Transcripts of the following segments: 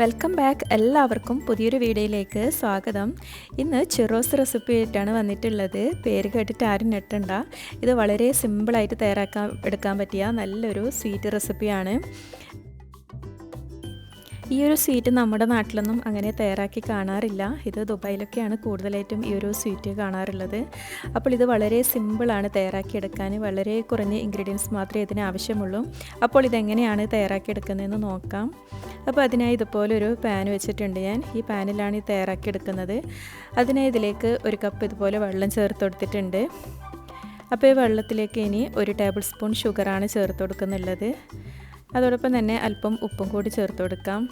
Welcome back എല്ലാവർക്കും പുതിയൊരു വീഡിയോയിലേക്ക് സ്വാഗതം. ഇന്ന് ചിറോസ് റെസിപ്പി ആയിട്ടാണ് വന്നിട്ടുള്ളത്. പേര് കേട്ടിട്ട് ആരും നെട്ടണ്ട ഇത് വളരെ സിമ്പിളായിട്ട് തയ്യാറാക്കാൻ എടുക്കാൻ പറ്റിയ നല്ലൊരു സ്വീറ്റ് റെസിപ്പിയാണ് ഈ ഒരു സ്വീറ്റ് നമ്മുടെ നാട്ടിലൊന്നും അങ്ങനെ തയ്യാറാക്കി കാണാറില്ല. ഇത് ദുബായിലൊക്കെയാണ് കൂടുതലായിട്ടും ഈ ഒരു സ്വീറ്റ് കാണാറുള്ളത്. അപ്പോൾ ഇത് വളരെ സിമ്പിളാണ് തയ്യാറാക്കിയെടുക്കാൻ. വളരെ കുറഞ്ഞ ഇൻഗ്രീഡിയൻസ് മാത്രമേ ഇതിന് ആവശ്യമുള്ളൂ. അപ്പോൾ ഇതെങ്ങനെയാണ് തയ്യാറാക്കിയെടുക്കുന്നതെന്ന് നോക്കാം. അപ്പോൾ അതിനായി ഇതുപോലെ ഒരു പാൻ വെച്ചിട്ടുണ്ട് ഞാൻ. ഈ പാനിലാണ് ഈ തയ്യാറാക്കിയെടുക്കുന്നത്. അതിനായി ഇതിലേക്ക് ഒരു കപ്പ് ഇതുപോലെ വെള്ളം ചേർത്ത് കൊടുത്തിട്ടുണ്ട്. അപ്പോൾ ഈ വെള്ളത്തിലേക്ക് ഇനി ഒരു ടേബിൾ സ്പൂൺ ഷുഗറാണ് ചേർത്ത് കൊടുക്കുന്നുള്ളത്. അതോടൊപ്പം തന്നെ അല്പം ഉപ്പും കൂടി ചേർത്ത് കൊടുക്കാം.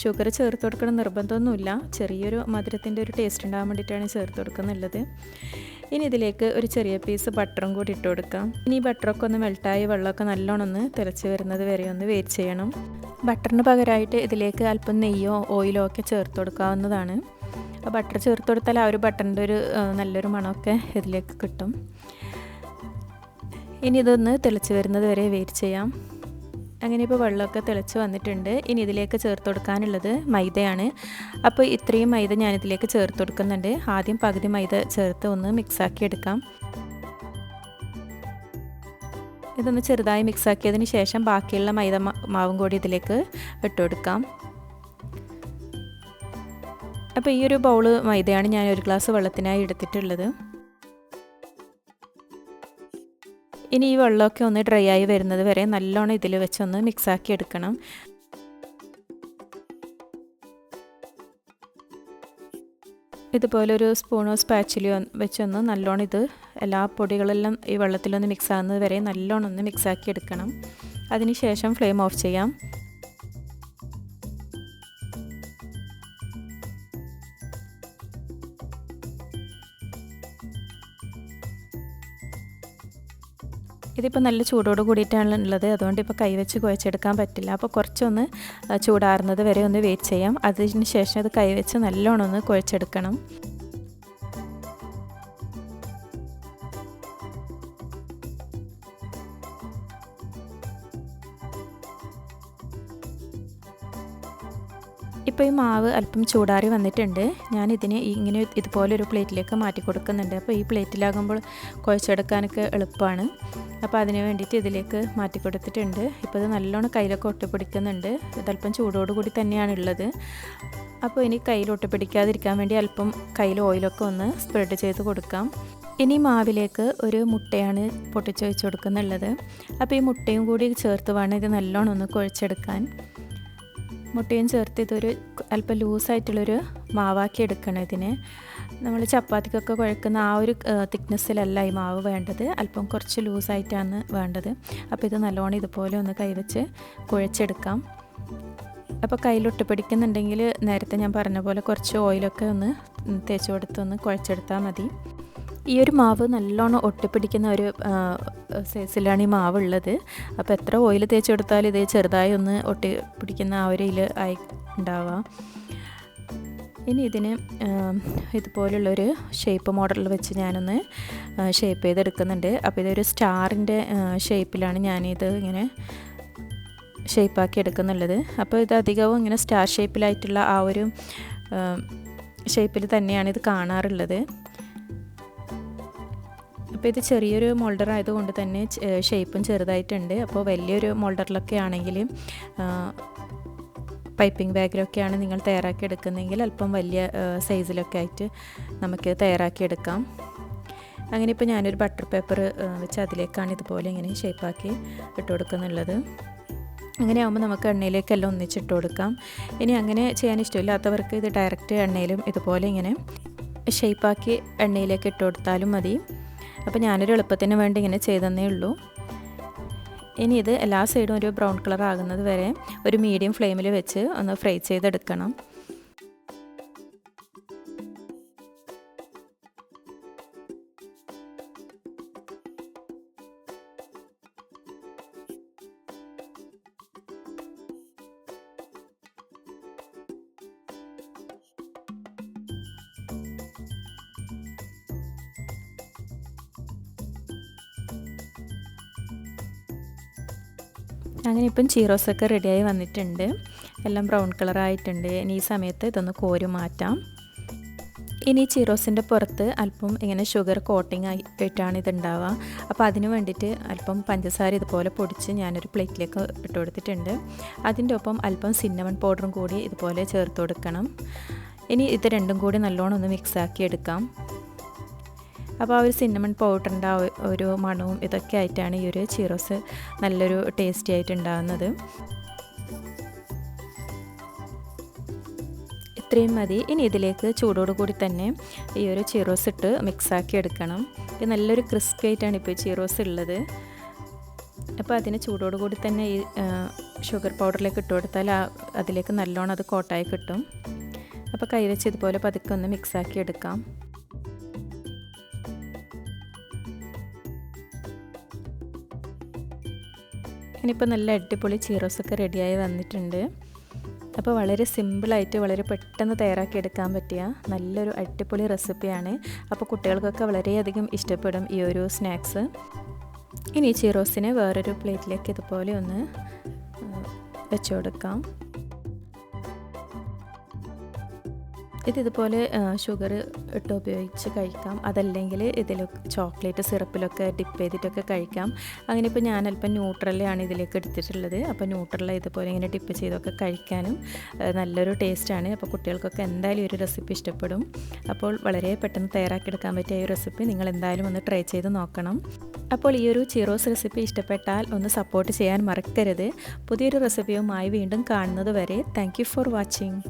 ഷുഗർ ചേർത്ത് കൊടുക്കണം നിർബന്ധമൊന്നുമില്ല. ചെറിയൊരു മധുരത്തിന്റെ ഒരു ടേസ്റ്റ് ഉണ്ടാകാൻ വേണ്ടിയിട്ടാണ് ചേർത്ത് കൊടുക്കുന്നുള്ളത് ഇനി ഇതിലേക്ക് ഒരു ചെറിയ പീസ് ബട്ടറും കൂടി ഇട്ട് കൊടുക്കാം. ഇനി ഈ ബട്ടറൊക്കെ ഒന്ന് മെൽട്ടായി വെള്ളമൊക്കെ നല്ലോണം ഒന്ന് തിളച്ച് വരുന്നത് വരെ ഒന്ന് വെയിറ്റ് ചെയ്യണം. ബട്ടറിന് പകരമായിട്ട് ഇതിലേക്ക് അല്പം നെയ്യോ ഓയിലോ ഒക്കെ ചേർത്ത് കൊടുക്കാവുന്നതാണ്. ബട്ടർ ചേർത്ത് കൊടുത്താൽ ആ ഒരു ബട്ടറിന്റെ ഒരു നല്ലൊരു മണമൊക്കെ ഇതിലേക്ക് കിട്ടും. ഇനി ഇതൊന്ന് തിളച്ച് വരുന്നത് വരെ വെയിറ്റ് ചെയ്യാം. അങ്ങനെ ഇപ്പോൾ വെള്ളമൊക്കെ തിളച്ച് വന്നിട്ടുണ്ട്. ഇനി ഇതിലേക്ക് ചേർത്ത് കൊടുക്കാനുള്ളത് മൈദയാണ്. അപ്പോൾ ഇത്രയും മൈദ ഞാനിതിലേക്ക് ചേർത്ത് കൊടുക്കുന്നുണ്ട്. ആദ്യം പകുതി മൈദ ചേർത്ത് ഒന്ന് മിക്സാക്കി എടുക്കാം. ഇതൊന്ന് ചെറുതായി മിക്സാക്കിയതിന് ശേഷം ബാക്കിയുള്ള മൈദ മാവും കൂടി ഇതിലേക്ക് ഇട്ട് കൊടുക്കാം. അപ്പോൾ ഈ ഒരു ബൗൾ മൈദയാണ് ഞാൻ ഒരു ഗ്ലാസ് വെള്ളത്തിനായി എടുത്തിട്ടുള്ളത്. ഇനി ഈ വെള്ളമൊക്കെ ഒന്ന് ഡ്രൈ ആയി വരുന്നത് വരെ നല്ലോണം ഇതിൽ വെച്ചൊന്ന് മിക്സാക്കി എടുക്കണം. ഇതുപോലെ ഒരു സ്പൂണോ സ്പാച്ചിലോ വെച്ചൊന്ന് നല്ലോണം ഇത് എല്ലാ പൊടികളെല്ലാം ഈ വെള്ളത്തിലൊന്ന് മിക്സ് ആകുന്നത് വരെ നല്ലോണം ഒന്ന് മിക്സാക്കി എടുക്കണം. അതിനുശേഷം ഫ്ലെയിം ഓഫ് ചെയ്യാം. ഇതിപ്പോൾ നല്ല ചൂടോട് കൂടിയിട്ടാണ് ഉള്ളത്. അതുകൊണ്ട് ഇപ്പോൾ കൈവച്ച് കുഴച്ചെടുക്കാൻ പറ്റില്ല. അപ്പോൾ കുറച്ചൊന്ന് ചൂടാറുന്നത് വരെ ഒന്ന് വെയിറ്റ് ചെയ്യാം. അതിന് ശേഷം അത് കൈവച്ച് നല്ലോണം ഒന്ന് കുഴച്ചെടുക്കണം. ഇപ്പോൾ ഈ മാവ് അല്പം ചൂടാറി വന്നിട്ടുണ്ട്. ഞാൻ ഇതിനെ ഇങ്ങനെ ഇതുപോലെ ഒരു പ്ലേറ്റിലേക്ക് മാറ്റി കൊടുക്കുന്നുണ്ട്. അപ്പോൾ ഈ പ്ലേറ്റിലാകുമ്പോൾ കുഴച്ചെടുക്കാനൊക്കെ എളുപ്പമാണ്. അപ്പോൾ അതിന് വേണ്ടിയിട്ട് ഇതിലേക്ക് മാറ്റി കൊടുത്തിട്ടുണ്ട്. ഇപ്പോൾ ഇത് നല്ലോണം കയ്യിലൊക്കെ ഒട്ടിപ്പിടിക്കുന്നുണ്ട്. ഇതല്പം ചൂടോടുകൂടി തന്നെയാണ് ഉള്ളത്. അപ്പോൾ ഇനി കയ്യിൽ ഒട്ടിപ്പിടിക്കാതിരിക്കാൻ വേണ്ടി അല്പം കയ്യിൽ ഓയിലൊക്കെ ഒന്ന് സ്പ്രെഡ് ചെയ്ത് കൊടുക്കാം. ഇനി മാവിലേക്ക് ഒരു മുട്ടയാണ് പൊട്ടിച്ച് വെച്ച് കൊടുക്കുന്നുള്ളത്. അപ്പോൾ ഈ മുട്ടയും കൂടി ചേർത്ത് വേണം ഇത് നല്ലോണം ഒന്ന് കുഴച്ചെടുക്കാൻ. മുട്ടയും ചേർത്ത് ഇതൊരു അല്പം ലൂസായിട്ടുള്ളൊരു മാവാക്കി എടുക്കണം ഇതിന്. നമ്മൾ ചപ്പാത്തിക്കൊക്കെ കുഴക്കുന്ന ആ ഒരു തിക്നെസ്സിലല്ല ഈ മാവ് വേണ്ടത്. അല്പം കുറച്ച് ലൂസായിട്ടാണ് വേണ്ടത്. അപ്പോൾ ഇത് നല്ലോണം ഇതുപോലെ ഒന്ന് കൈവച്ച് കുഴച്ചെടുക്കാം. അപ്പോൾ കയ്യിലൊട്ട് പിടിക്കുന്നുണ്ടെങ്കിൽ നേരത്തെ ഞാൻ പറഞ്ഞ പോലെ കുറച്ച് ഓയിലൊക്കെ ഒന്ന് തേച്ച് കൊടുത്തൊന്ന് കുഴച്ചെടുത്താൽ മതി. ഈ ഒരു മാവ് നല്ലോണം ഒട്ടിപ്പിടിക്കുന്ന ഒരു സൈസിലാണ് ഈ മാവ് ഉള്ളത് അപ്പോൾ എത്ര ഓയിൽ തേച്ച് കൊടുത്താലും ഇത് ചെറുതായി ഒന്ന് ഒട്ടി പിടിക്കുന്ന ആ ഒരു ഇതിൽ ആയി ഉണ്ടാവുക ഇനി ഇതിന് ഇതുപോലുള്ളൊരു ഷേപ്പ് മോഡലിൽ വെച്ച് ഞാനൊന്ന് ഷേപ്പ് ചെയ്തെടുക്കുന്നുണ്ട്. അപ്പോൾ ഇതൊരു സ്റ്റാറിന്റെ ഷേപ്പിലാണ് ഞാനിത് ഇങ്ങനെ ഷേപ്പാക്കി എടുക്കുന്നുള്ളത്. അപ്പോൾ ഇത് അധികവും ഇങ്ങനെ സ്റ്റാർ ഷേപ്പിലായിട്ടുള്ള ആ ഒരു ഷേപ്പിൽ തന്നെയാണ് ഇത് കാണാറുള്ളത്. അപ്പോൾ ഇത് ചെറിയൊരു മോൾഡർ ആയതുകൊണ്ട് തന്നെ ഷേപ്പും ചെറുതായിട്ടുണ്ട്. അപ്പോൾ വലിയൊരു മോൾഡറിലൊക്കെ ആണെങ്കിൽ പൈപ്പിംഗ് ബാഗിലൊക്കെയാണ് നിങ്ങൾ തയ്യാറാക്കി എടുക്കുന്നതെങ്കിൽ അല്പം വലിയ സൈസിലൊക്കെ ആയിട്ട് നമുക്ക് തയ്യാറാക്കി എടുക്കാം അങ്ങനെ ഇപ്പോൾ ഞാനൊരു ബട്ടർ പേപ്പർ വെച്ച് അതിലേക്കാണ് ഇതുപോലെ ഇങ്ങനെ ഷേപ്പാക്കി ഇട്ട് കൊടുക്കുന്നുള്ളത് അങ്ങനെ ആകുമ്പോൾ നമുക്ക് എണ്ണയിലേക്കെല്ലാം ഒന്നിച്ചിട്ട് കൊടുക്കാം. ഇനി അങ്ങനെ ചെയ്യാൻ ഇഷ്ടമില്ലാത്തവർക്ക് ഇത് ഡയറക്റ്റ് എണ്ണയിലും ഇതുപോലെ ഇങ്ങനെ ഷേപ്പാക്കി എണ്ണയിലേക്ക് ഇട്ട് കൊടുത്താലും മതി. അപ്പോൾ ഞാനൊരു എളുപ്പത്തിന് വേണ്ടി ഇങ്ങനെ ചെയ്തതന്നേ ഉള്ളൂ. ഇനി ഇത് എല്ലാ സൈഡും ഒരു ബ്രൗൺ കളർ ആകുന്നത് വരെ ഒരു മീഡിയം ഫ്ലെയിമിൽ വെച്ച് ഒന്ന് ഫ്രൈ ചെയ്തെടുക്കണം. അങ്ങനെ ഇപ്പം ചീറോസൊക്കെ റെഡിയായി വന്നിട്ടുണ്ട്. എല്ലാം ബ്രൗൺ കളറായിട്ടുണ്ട്. ഇനി ഈ സമയത്ത് ഇതൊന്ന് കോരി മാറ്റാം. ഇനി ചീറോസിന്റെ പുറത്ത് അല്പം ഇങ്ങനെ ഷുഗർ കോട്ടിംഗ് ആയിട്ടാണ് ഇതുണ്ടാവുക. അപ്പോൾ അതിന് വേണ്ടിയിട്ട് അല്പം പഞ്ചസാര ഇതുപോലെ പൊടിച്ച് ഞാനൊരു പ്ലേറ്റിലേക്ക് ഇട്ട് കൊടുത്തിട്ടുണ്ട്. അതിന്റെ ഒപ്പം അല്പം സിന്നമൺ പൗഡറും കൂടി ഇതുപോലെ ചേർത്ത് കൊടുക്കണം. ഇനി ഇത് രണ്ടും കൂടി നല്ലോണം ഒന്ന് മിക്സാക്കി എടുക്കാം. അപ്പോൾ ആ ഒരു സിന്നമൺ പൗഡറിന്റെ ആ ഒരു മണവും ഇതൊക്കെ ആയിട്ടാണ് ഈ ഒരു ചീറോസ് നല്ലൊരു ടേസ്റ്റി ആയിട്ട് ഉണ്ടാകുന്നത് ഇത്രയും മതി. ഇനി ഇതിലേക്ക് ചൂടോട് കൂടി തന്നെ ഈ ഒരു ചീറോസ് ഇട്ട് മിക്സാക്കി എടുക്കണം. ഇത് നല്ലൊരു ക്രിസ്പി ആയിട്ടാണ് ഇപ്പോൾ ചീറോസ് ഉള്ളത്. അപ്പോൾ അതിന് ചൂടോട് കൂടി തന്നെ ഈ ഷുഗർ പൗഡറിലേക്ക് ഇട്ട് കൊടുത്താൽ അതിലേക്ക് നല്ലോണം അത് കോട്ടായി കിട്ടും. അപ്പോൾ കൈവച്ച് ഇതുപോലെ പതുക്കെ ഒന്ന് മിക്സാക്കി എടുക്കാം. ഇനിയിപ്പോൾ നല്ല അടിപൊളി ചീറോസൊക്കെ റെഡിയായി വന്നിട്ടുണ്ട്. അപ്പോൾ വളരെ സിമ്പിളായിട്ട് വളരെ പെട്ടെന്ന് തയ്യാറാക്കി എടുക്കാൻ പറ്റിയ നല്ലൊരു അടിപൊളി റെസിപ്പിയാണ്. അപ്പോൾ കുട്ടികൾക്കൊക്കെ വളരെയധികം ഇഷ്ടപ്പെടും ഈ ഒരു സ്നാക്സ്. ഇനി ചീറോസിനെ വേറൊരു പ്ലേറ്റിലേക്ക് ഇതുപോലെ ഒന്ന് വെച്ചു കൊടുക്കാം. ഇത് ഇതുപോലെ ഷുഗർ ഇട്ട് ഉപയോഗിച്ച് കഴിക്കാം. അതല്ലെങ്കിൽ ഇതിൽ ചോക്ലേറ്റ് സിറപ്പിലൊക്കെ ഡിപ്പ് ചെയ്തിട്ടൊക്കെ കഴിക്കാം. അങ്ങനെ ഇപ്പോൾ ഞാൻ അല്പം ന്യൂട്രലാണ് ഇതിലേക്ക് എടുത്തിട്ടുള്ളത്. അപ്പോൾ ന്യൂട്രല ഇതുപോലെ ഇങ്ങനെ ഡിപ്പ് ചെയ്തൊക്കെ കഴിക്കാനും നല്ലൊരു ടേസ്റ്റാണ് അപ്പോൾ കുട്ടികൾക്കൊക്കെ എന്തായാലും ഒരു റെസിപ്പി ഇഷ്ടപ്പെടും. അപ്പോൾ വളരെ പെട്ടെന്ന് തയ്യാറാക്കിയെടുക്കാൻ പറ്റിയ ഈ റെസിപ്പി നിങ്ങൾ എന്തായാലും ഒന്ന് ട്രൈ ചെയ്ത് നോക്കണം. അപ്പോൾ ഈ ഒരു ചീറോസ് റെസിപ്പി ഇഷ്ടപ്പെട്ടാൽ ഒന്ന് സപ്പോർട്ട് ചെയ്യാൻ മറക്കരുത്. പുതിയൊരു റെസിപ്പിയുമായി വീണ്ടും കാണുന്നത് വരെ താങ്ക് ഫോർ വാച്ചിങ്